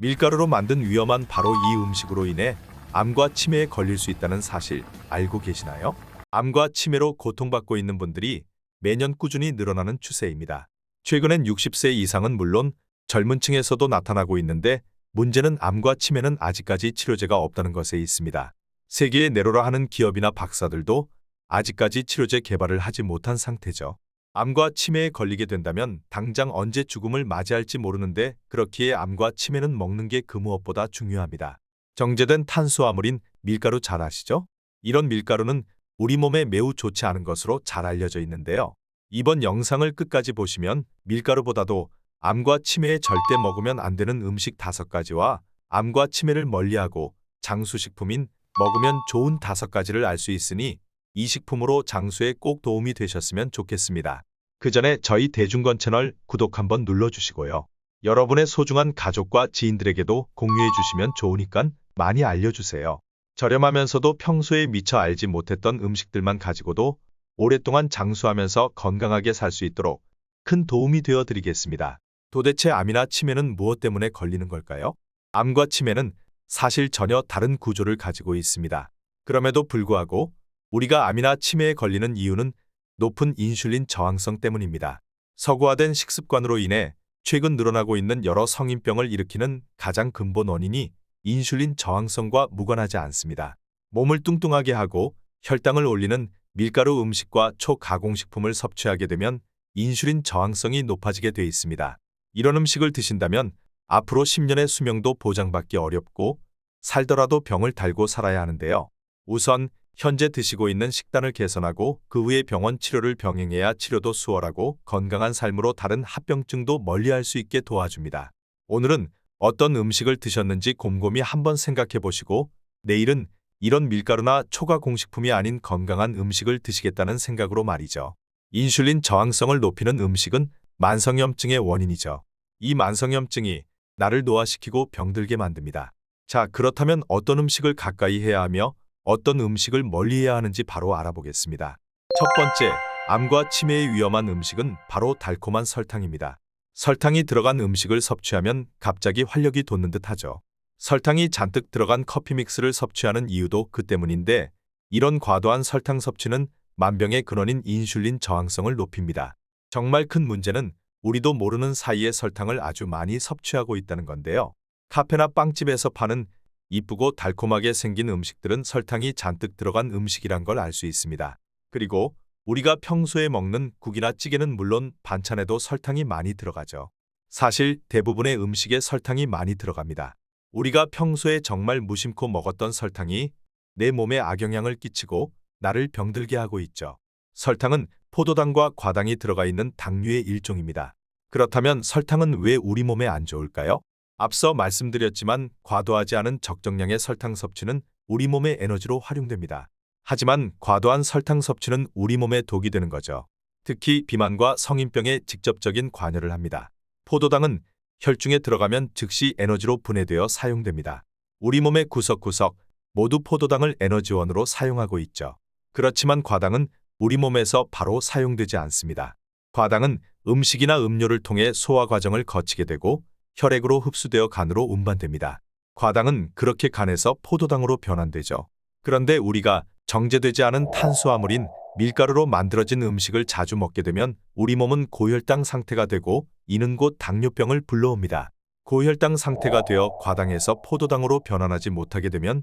밀가루로 만든 위험한 바로 이 음식으로 인해 암과 치매에 걸릴 수 있다는 사실 알고 계시나요? 암과 치매로 고통받고 있는 분들이 매년 꾸준히 늘어나는 추세입니다. 최근엔 60세 이상은 물론 젊은 층에서도 나타나고 있는데 문제는 암과 치매는 아직까지 치료제가 없다는 것에 있습니다. 세계에 내로라 하는 기업이나 박사들도 아직까지 치료제 개발을 하지 못한 상태죠. 암과 치매에 걸리게 된다면 당장 언제 죽음을 맞이할지 모르는데 그렇기에 암과 치매는 먹는 게 그 무엇보다 중요합니다. 정제된 탄수화물인 밀가루 잘 아시죠? 이런 밀가루는 우리 몸에 매우 좋지 않은 것으로 잘 알려져 있는데요. 이번 영상을 끝까지 보시면 밀가루보다도 암과 치매에 절대 먹으면 안 되는 음식 다섯 가지와 암과 치매를 멀리하고 장수식품인 먹으면 좋은 다섯 가지를 알 수 있으니 이 식품으로 장수에 꼭 도움이 되셨으면 좋겠습니다. 그 전에 저희 대중건 채널 구독 한번 눌러주시고요. 여러분의 소중한 가족과 지인들에게도 공유해 주시면 좋으니까 많이 알려주세요. 저렴하면서도 평소에 미처 알지 못했던 음식들만 가지고도 오랫동안 장수하면서 건강하게 살 수 있도록 큰 도움이 되어 드리겠습니다. 도대체 암이나 치매는 무엇 때문에 걸리는 걸까요? 암과 치매는 사실 전혀 다른 구조를 가지고 있습니다. 그럼에도 불구하고 우리가 암이나 치매에 걸리는 이유는 높은 인슐린 저항성 때문입니다. 서구화된 식습관으로 인해 최근 늘어나고 있는 여러 성인병을 일으키는 가장 근본 원인이 인슐린 저항성과 무관하지 않습니다. 몸을 뚱뚱하게 하고 혈당을 올리는 밀가루 음식과 초가공식품을 섭취하게 되면 인슐린 저항성이 높아지게 돼 있습니다. 이런 음식을 드신다면 앞으로 10년의 수명도 보장받기 어렵고 살더라도 병을 달고 살아야 하는데요. 우선 현재 드시고 있는 식단을 개선하고 그 후에 병원 치료를 병행해야 치료도 수월하고 건강한 삶으로 다른 합병증도 멀리할 수 있게 도와줍니다. 오늘은 어떤 음식을 드셨는지 곰곰이 한번 생각해 보시고 내일은 이런 밀가루나 초과 공식품이 아닌 건강한 음식을 드시겠다는 생각으로 말이죠. 인슐린 저항성을 높이는 음식은 만성염증의 원인이죠. 이 만성염증이 나를 노화시키고 병들게 만듭니다. 자, 그렇다면 어떤 음식을 가까이 해야 하며 어떤 음식을 멀리해야 하는지 바로 알아보겠습니다. 첫 번째, 암과 치매에 위험한 음식은 바로 달콤한 설탕입니다. 설탕이 들어간 음식을 섭취하면 갑자기 활력이 돋는 듯 하죠. 설탕이 잔뜩 들어간 커피 믹스를 섭취하는 이유도 그 때문인데 이런 과도한 설탕 섭취는 만병의 근원인 인슐린 저항성을 높입니다. 정말 큰 문제는 우리도 모르는 사이에 설탕을 아주 많이 섭취하고 있다는 건데요. 카페나 빵집에서 파는 이쁘고 달콤하게 생긴 음식들은 설탕이 잔뜩 들어간 음식이란 걸 알 수 있습니다. 그리고 우리가 평소에 먹는 국이나 찌개는 물론 반찬에도 설탕이 많이 들어가죠. 사실 대부분의 음식에 설탕이 많이 들어갑니다. 우리가 평소에 정말 무심코 먹었던 설탕이 내 몸에 악영향을 끼치고 나를 병들게 하고 있죠. 설탕은 포도당과 과당이 들어가 있는 당류의 일종입니다. 그렇다면 설탕은 왜 우리 몸에 안 좋을까요? 앞서 말씀드렸지만 과도하지 않은 적정량의 설탕 섭취는 우리 몸의 에너지로 활용됩니다. 하지만 과도한 설탕 섭취는 우리 몸에 독이 되는 거죠. 특히 비만과 성인병에 직접적인 관여를 합니다. 포도당은 혈중에 들어가면 즉시 에너지로 분해되어 사용됩니다. 우리 몸의 구석구석 모두 포도당을 에너지원으로 사용하고 있죠. 그렇지만 과당은 우리 몸에서 바로 사용되지 않습니다. 과당은 음식이나 음료를 통해 소화 과정을 거치게 되고 혈액으로 흡수되어 간으로 운반됩니다. 과당은 그렇게 간에서 포도당으로 변환되죠. 그런데 우리가 정제되지 않은 탄수화물인 밀가루로 만들어진 음식을 자주 먹게 되면 우리 몸은 고혈당 상태가 되고 이는 곧 당뇨병을 불러옵니다. 고혈당 상태가 되어 과당에서 포도당으로 변환하지 못하게 되면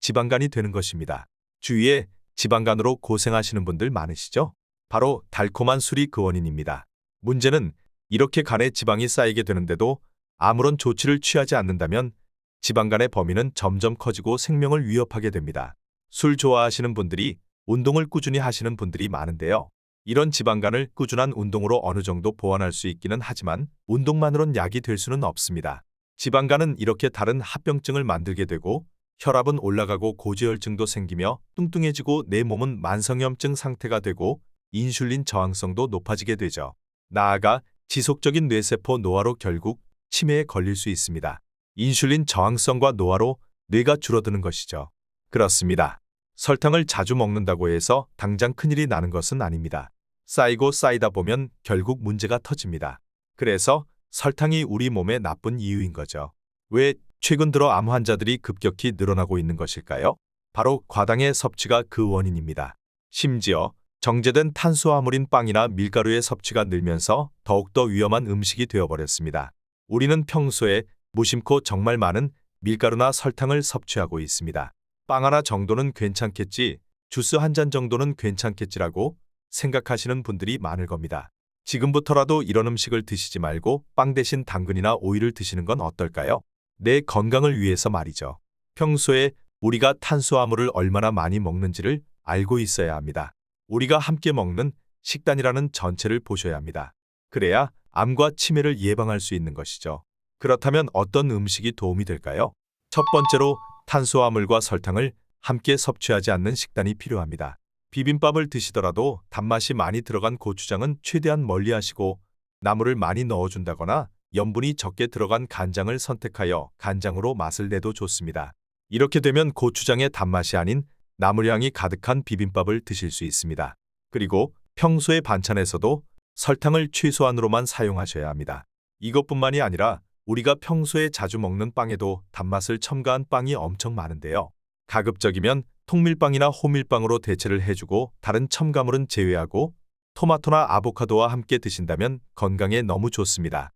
지방간이 되는 것입니다. 주위에 지방간으로 고생하시는 분들 많으시죠? 바로 달콤한 술이 그 원인입니다. 문제는 이렇게 간에 지방이 쌓이게 되는데도 아무런 조치를 취하지 않는다면 지방 간의 범위는 점점 커지고 생명을 위협하게 됩니다. 술 좋아하시는 분들이 운동을 꾸준히 하시는 분들이 많은데요. 이런 지방간을 꾸준한 운동으로 어느 정도 보완할 수 있기는 하지만 운동만으론 약이 될 수는 없습니다. 지방간은 이렇게 다른 합병증을 만들게 되고 혈압은 올라가고 고지혈증도 생기며 뚱뚱해지고 내 몸은 만성염증 상태가 되고 인슐린 저항성도 높아지게 되죠. 나아가 지속적인 뇌세포 노화로 결국 치매에 걸릴 수 있습니다. 인슐린 저항성과 노화로 뇌가 줄어드는 것이죠. 그렇습니다. 설탕을 자주 먹는다고 해서 당장 큰일이 나는 것은 아닙니다. 쌓이고 쌓이다 보면 결국 문제가 터집니다. 그래서 설탕이 우리 몸에 나쁜 이유인 거죠. 왜 최근 들어 암 환자들이 급격히 늘어나고 있는 것일까요? 바로 과당의 섭취가 그 원인입니다. 심지어 정제된 탄수화물인 빵이나 밀가루의 섭취가 늘면서 더욱더 위험한 음식이 되어버렸습니다. 우리는 평소에 무심코 정말 많은 밀가루나 설탕을 섭취하고 있습니다. 빵 하나 정도는 괜찮겠지, 주스 한 잔 정도는 괜찮겠지라고 생각하시는 분들이 많을 겁니다. 지금부터라도 이런 음식을 드시지 말고 빵 대신 당근이나 오이를 드시는 건 어떨까요? 내 건강을 위해서 말이죠. 평소에 우리가 탄수화물을 얼마나 많이 먹는지를 알고 있어야 합니다. 우리가 함께 먹는 식단이라는 전체를 보셔야 합니다. 그래야 암과 치매를 예방할 수 있는 것이죠. 그렇다면 어떤 음식이 도움이 될까요? 첫 번째로 탄수화물과 설탕을 함께 섭취하지 않는 식단이 필요합니다. 비빔밥을 드시더라도 단맛이 많이 들어간 고추장은 최대한 멀리 하시고 나물을 많이 넣어준다거나 염분이 적게 들어간 간장을 선택하여 간장으로 맛을 내도 좋습니다. 이렇게 되면 고추장의 단맛이 아닌 나물향이 가득한 비빔밥을 드실 수 있습니다. 그리고 평소의 반찬에서도 설탕을 최소한으로만 사용하셔야 합니다. 이것뿐만이 아니라 우리가 평소에 자주 먹는 빵에도 단맛을 첨가한 빵이 엄청 많은데요. 가급적이면 통밀빵이나 호밀빵으로 대체를 해주고 다른 첨가물은 제외하고 토마토나 아보카도와 함께 드신다면 건강에 너무 좋습니다.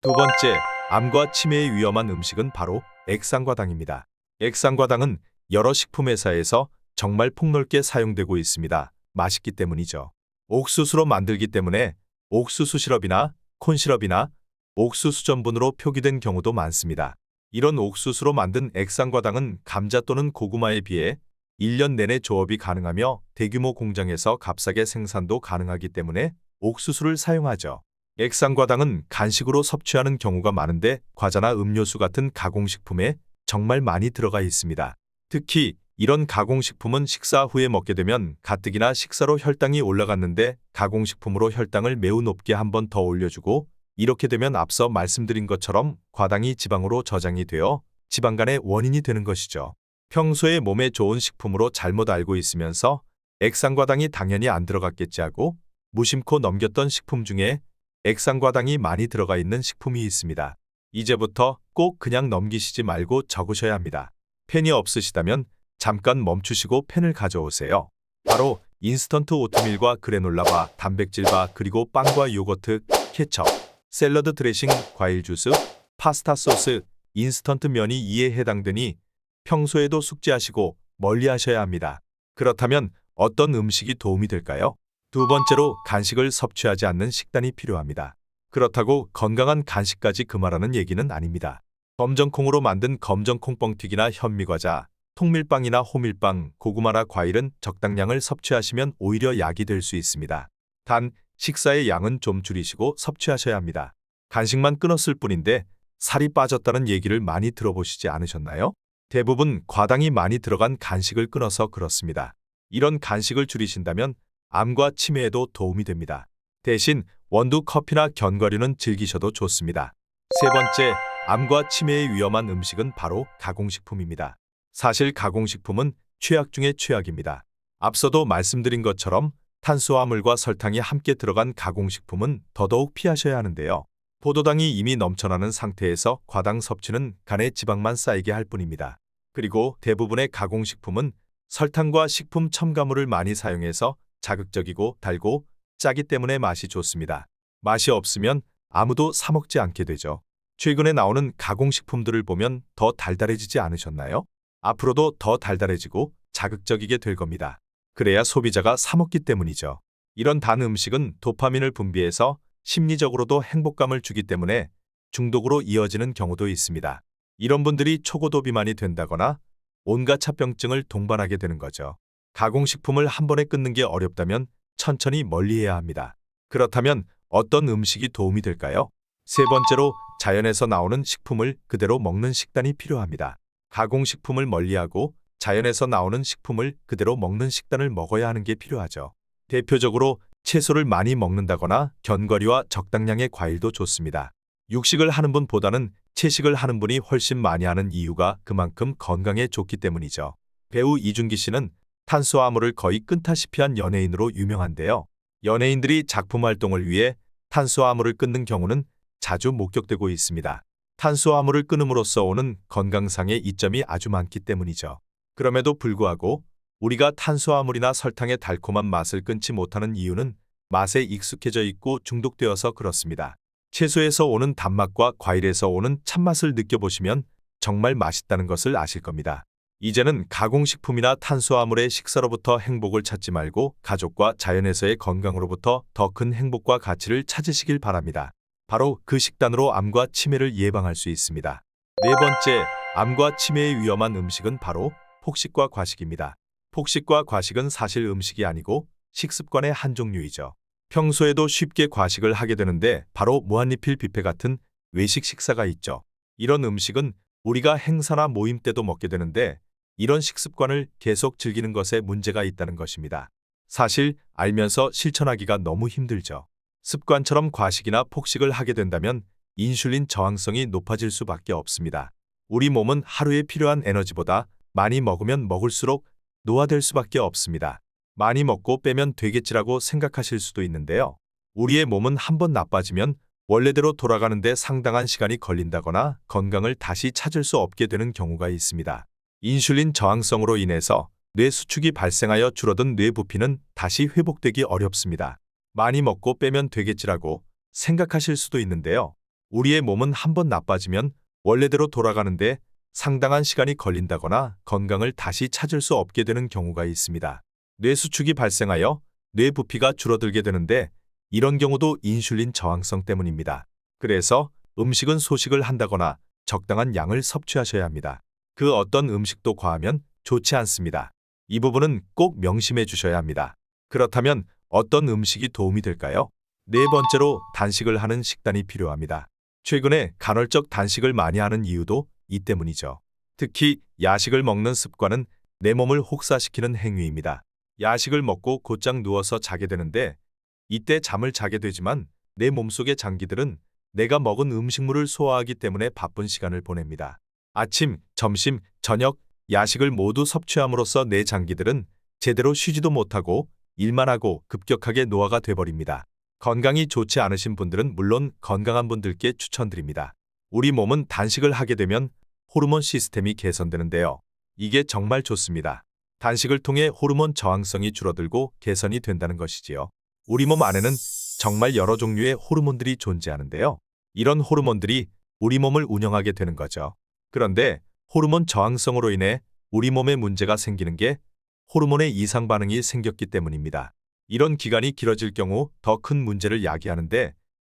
두 번째, 암과 치매에 위험한 음식은 바로 액상과당입니다. 액상과당은 여러 식품 회사에서 정말 폭넓게 사용되고 있습니다. 맛있기 때문이죠. 옥수수로 만들기 때문에 옥수수 시럽이나 콘 시럽이나 옥수수 전분으로 표기된 경우도 많습니다. 이런 옥수수로 만든 액상과당은 감자 또는 고구마에 비해 1년 내내 조업이 가능하며 대규모 공장에서 값싸게 생산도 가능하기 때문에 옥수수를 사용하죠. 액상과당은 간식으로 섭취하는 경우가 많은데 과자나 음료수 같은 가공식품에 정말 많이 들어가 있습니다. 특히 이런 가공식품은 식사 후에 먹게 되면 가뜩이나 식사로 혈당이 올라갔는데 가공식품으로 혈당을 매우 높게 한 번 더 올려주고 이렇게 되면 앞서 말씀드린 것처럼 과당이 지방으로 저장이 되어 지방간의 원인이 되는 것이죠. 평소에 몸에 좋은 식품으로 잘못 알고 있으면서 액상과당이 당연히 안 들어갔겠지 하고 무심코 넘겼던 식품 중에 액상과당이 많이 들어가 있는 식품이 있습니다. 이제부터 꼭 그냥 넘기시지 말고 적으셔야 합니다. 펜이 없으시다면 잠깐 멈추시고 펜을 가져오세요. 바로 인스턴트 오트밀과 그래놀라바, 단백질바, 그리고 빵과 요거트, 케첩, 샐러드 드레싱, 과일 주스, 파스타 소스, 인스턴트 면이 이에 해당되니 평소에도 숙지하시고 멀리 하셔야 합니다. 그렇다면 어떤 음식이 도움이 될까요? 두 번째로 간식을 섭취하지 않는 식단이 필요합니다. 그렇다고 건강한 간식까지 금하라는 얘기는 아닙니다. 검정콩으로 만든 검정콩 뻥튀기나 현미과자, 통밀빵이나 호밀빵, 고구마나 과일은 적당량을 섭취하시면 오히려 약이 될 수 있습니다. 단, 식사의 양은 좀 줄이시고 섭취하셔야 합니다. 간식만 끊었을 뿐인데 살이 빠졌다는 얘기를 많이 들어보시지 않으셨나요? 대부분 과당이 많이 들어간 간식을 끊어서 그렇습니다. 이런 간식을 줄이신다면 암과 치매에도 도움이 됩니다. 대신 원두 커피나 견과류는 즐기셔도 좋습니다. 세 번째, 암과 치매에 위험한 음식은 바로 가공식품입니다. 사실 가공식품은 최악 중의 최악입니다. 앞서도 말씀드린 것처럼 탄수화물과 설탕이 함께 들어간 가공식품은 더더욱 피하셔야 하는데요. 포도당이 이미 넘쳐나는 상태에서 과당 섭취는 간에 지방만 쌓이게 할 뿐입니다. 그리고 대부분의 가공식품은 설탕과 식품 첨가물을 많이 사용해서 자극적이고 달고 짜기 때문에 맛이 좋습니다. 맛이 없으면 아무도 사 먹지 않게 되죠. 최근에 나오는 가공식품들을 보면 더 달달해지지 않으셨나요? 앞으로도 더 달달해지고 자극적이게 될 겁니다. 그래야 소비자가 사 먹기 때문이죠. 이런 단 음식은 도파민을 분비해서 심리적으로도 행복감을 주기 때문에 중독으로 이어지는 경우도 있습니다. 이런 분들이 초고도 비만이 된다거나 온갖 차병증을 동반하게 되는 거죠. 가공식품을 한 번에 끊는 게 어렵다면 천천히 멀리해야 합니다. 그렇다면 어떤 음식이 도움이 될까요? 세 번째로 자연에서 나오는 식품을 그대로 먹는 식단이 필요합니다. 가공식품을 멀리하고 자연에서 나오는 식품을 그대로 먹는 식단을 먹어야 하는 게 필요하죠. 대표적으로 채소를 많이 먹는다거나 견과류와 적당량의 과일도 좋습니다. 육식을 하는 분보다는 채식을 하는 분이 훨씬 많이 하는 이유가 그만큼 건강에 좋기 때문이죠. 배우 이준기 씨는 탄수화물을 거의 끊다시피 한 연예인으로 유명한데요. 연예인들이 작품 활동을 위해 탄수화물을 끊는 경우는 자주 목격되고 있습니다. 탄수화물을 끊음으로써 오는 건강상의 이점이 아주 많기 때문이죠. 그럼에도 불구하고 우리가 탄수화물이나 설탕의 달콤한 맛을 끊지 못하는 이유는 맛에 익숙해져 있고 중독되어서 그렇습니다. 채소에서 오는 단맛과 과일에서 오는 찬맛을 느껴보시면 정말 맛있다는 것을 아실 겁니다. 이제는 가공식품이나 탄수화물의 식사로부터 행복을 찾지 말고 가족과 자연에서의 건강으로부터 더 큰 행복과 가치를 찾으시길 바랍니다. 바로 그 식단으로 암과 치매를 예방할 수 있습니다. 네 번째, 암과 치매의 위험한 음식은 바로 폭식과 과식입니다. 폭식과 과식은 사실 음식이 아니고 식습관의 한 종류이죠. 평소에도 쉽게 과식을 하게 되는데 바로 무한리필 뷔페 같은 외식 식사가 있죠. 이런 음식은 우리가 행사나 모임 때도 먹게 되는데 이런 식습관을 계속 즐기는 것에 문제가 있다는 것입니다. 사실 알면서 실천하기가 너무 힘들죠. 습관처럼 과식이나 폭식을 하게 된다면 인슐린 저항성이 높아질 수밖에 없습니다. 우리 몸은 하루에 필요한 에너지보다 많이 먹으면 먹을수록 노화될 수밖에 없습니다. 많이 먹고 빼면 되겠지라고 생각하실 수도 있는데요. 우리의 몸은 한번 나빠지면 원래대로 돌아가는데 상당한 시간이 걸린다거나 건강을 다시 찾을 수 없게 되는 경우가 있습니다. 인슐린 저항성으로 인해서 뇌 수축이 발생하여 줄어든 뇌 부피는 다시 회복되기 어렵습니다. 많이 먹고 빼면 되겠지라고 생각하실 수도 있는데요. 우리의 몸은 한번 나빠지면 원래대로 돌아가는데 상당한 시간이 걸린다거나 건강을 다시 찾을 수 없게 되는 경우가 있습니다. 뇌 수축이 발생하여 뇌 부피가 줄어들게 되는데 이런 경우도 인슐린 저항성 때문입니다. 그래서 음식은 소식을 한다거나 적당한 양을 섭취하셔야 합니다. 그 어떤 음식도 과하면 좋지 않습니다. 이 부분은 꼭 명심해 주셔야 합니다. 그렇다면 어떤 음식이 도움이 될까요? 네 번째로 단식을 하는 식단이 필요합니다. 최근에 간헐적 단식을 많이 하는 이유도 이 때문이죠. 특히 야식을 먹는 습관은 내 몸을 혹사시키는 행위입니다. 야식을 먹고 곧장 누워서 자게 되는데 이때 잠을 자게 되지만 내 몸속의 장기들은 내가 먹은 음식물을 소화하기 때문에 바쁜 시간을 보냅니다. 아침, 점심, 저녁, 야식을 모두 섭취함으로써 내 장기들은 제대로 쉬지도 못하고 일만 하고 급격하게 노화가 돼버립니다. 건강이 좋지 않으신 분들은 물론 건강한 분들께 추천드립니다. 우리 몸은 단식을 하게 되면 호르몬 시스템이 개선되는데요. 이게 정말 좋습니다. 단식을 통해 호르몬 저항성이 줄어들고 개선이 된다는 것이지요. 우리 몸 안에는 정말 여러 종류의 호르몬들이 존재하는데요. 이런 호르몬들이 우리 몸을 운영하게 되는 거죠. 그런데 호르몬 저항성으로 인해 우리 몸에 문제가 생기는 게 호르몬의 이상 반응이 생겼기 때문입니다. 이런 기간이 길어질 경우 더 큰 문제를 야기하는데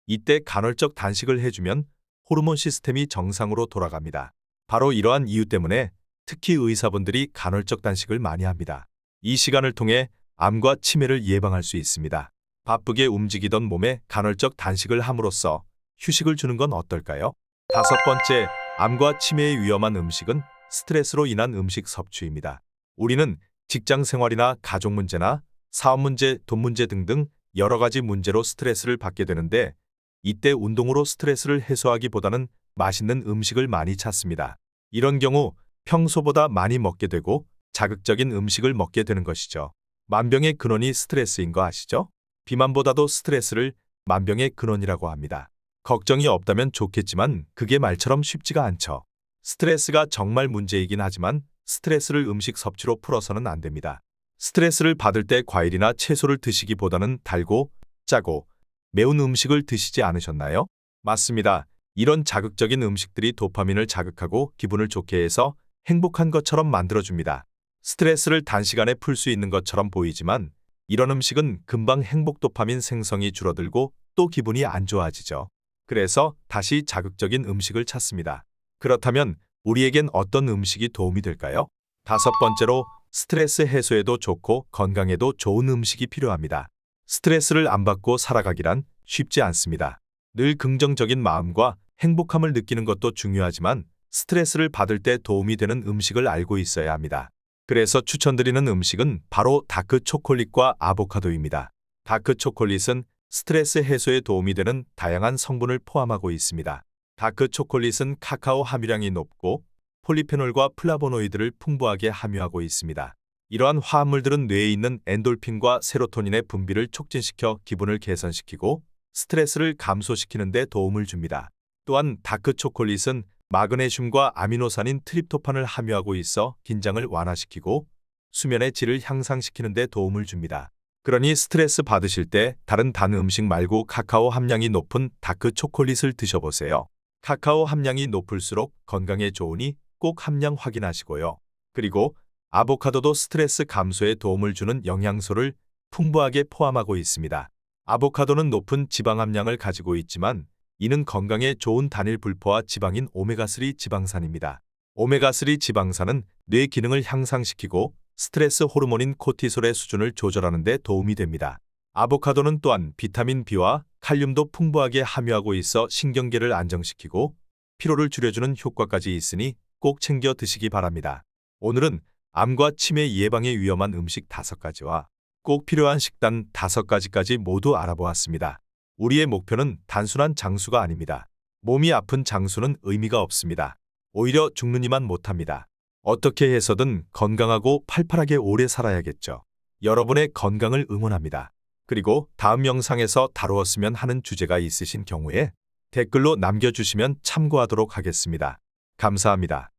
이때 간헐적 단식을 해주면 호르몬 시스템이 정상으로 돌아갑니다. 바로 이러한 이유 때문에 특히 의사분들이 간헐적 단식을 많이 합니다. 이 시간을 통해 암과 치매를 예방할 수 있습니다. 바쁘게 움직이던 몸에 간헐적 단식을 함으로써 휴식을 주는 건 어떨까요? 다섯 번째, 암과 치매의 위험한 음식은 스트레스로 인한 음식 섭취입니다. 우리는 직장 생활이나 가족 문제나 사업 문제, 돈 문제 등등 여러 가지 문제로 스트레스를 받게 되는데 이때 운동으로 스트레스를 해소하기보다는 맛있는 음식을 많이 찾습니다. 이런 경우 평소보다 많이 먹게 되고 자극적인 음식을 먹게 되는 것이죠. 만병의 근원이 스트레스인 거 아시죠? 비만보다도 스트레스를 만병의 근원이라고 합니다. 걱정이 없다면 좋겠지만 그게 말처럼 쉽지가 않죠. 스트레스가 정말 문제이긴 하지만 스트레스를 음식 섭취로 풀어서는 안 됩니다. 스트레스를 받을 때 과일이나 채소를 드시기보다는 달고 짜고 매운 음식을 드시지 않으셨나요? 맞습니다. 이런 자극적인 음식들이 도파민을 자극하고 기분을 좋게 해서 행복한 것처럼 만들어줍니다. 스트레스를 단시간에 풀 수 있는 것처럼 보이지만 이런 음식은 금방 행복 도파민 생성이 줄어들고 또 기분이 안 좋아지죠. 그래서 다시 자극적인 음식을 찾습니다. 그렇다면 우리에겐 어떤 음식이 도움이 될까요? 다섯 번째로 스트레스 해소에도 좋고 건강에도 좋은 음식이 필요합니다. 스트레스를 안 받고 살아가기란 쉽지 않습니다. 늘 긍정적인 마음과 행복함을 느끼는 것도 중요하지만 스트레스를 받을 때 도움이 되는 음식을 알고 있어야 합니다. 그래서 추천드리는 음식은 바로 다크 초콜릿과 아보카도입니다. 다크 초콜릿은 스트레스 해소에 도움이 되는 다양한 성분을 포함하고 있습니다. 다크 초콜릿은 카카오 함유량이 높고 폴리페놀과 플라보노이드를 풍부하게 함유하고 있습니다. 이러한 화합물들은 뇌에 있는 엔돌핀과 세로토닌의 분비를 촉진시켜 기분을 개선시키고 스트레스를 감소시키는 데 도움을 줍니다. 또한 다크 초콜릿은 마그네슘과 아미노산인 트립토판을 함유하고 있어 긴장을 완화시키고 수면의 질을 향상시키는 데 도움을 줍니다. 그러니 스트레스 받으실 때 다른 단 음식 말고 카카오 함량이 높은 다크 초콜릿을 드셔보세요. 카카오 함량이 높을수록 건강에 좋으니 꼭 함량 확인하시고요. 그리고 아보카도도 스트레스 감소에 도움을 주는 영양소를 풍부하게 포함하고 있습니다. 아보카도는 높은 지방 함량을 가지고 있지만 이는 건강에 좋은 단일 불포화 지방인 오메가3 지방산입니다. 오메가3 지방산은 뇌 기능을 향상시키고 스트레스 호르몬인 코티솔의 수준을 조절하는 데 도움이 됩니다. 아보카도는 또한 비타민 B와 칼륨도 풍부하게 함유하고 있어 신경계를 안정시키고 피로를 줄여주는 효과까지 있으니 꼭 챙겨 드시기 바랍니다. 오늘은 암과 치매 예방에 위험한 음식 5가지와 꼭 필요한 식단 5가지까지 모두 알아보았습니다. 우리의 목표는 단순한 장수가 아닙니다. 몸이 아픈 장수는 의미가 없습니다. 오히려 죽는 이만 못합니다. 어떻게 해서든 건강하고 팔팔하게 오래 살아야겠죠. 여러분의 건강을 응원합니다. 그리고 다음 영상에서 다루었으면 하는 주제가 있으신 경우에 댓글로 남겨주시면 참고하도록 하겠습니다. 감사합니다.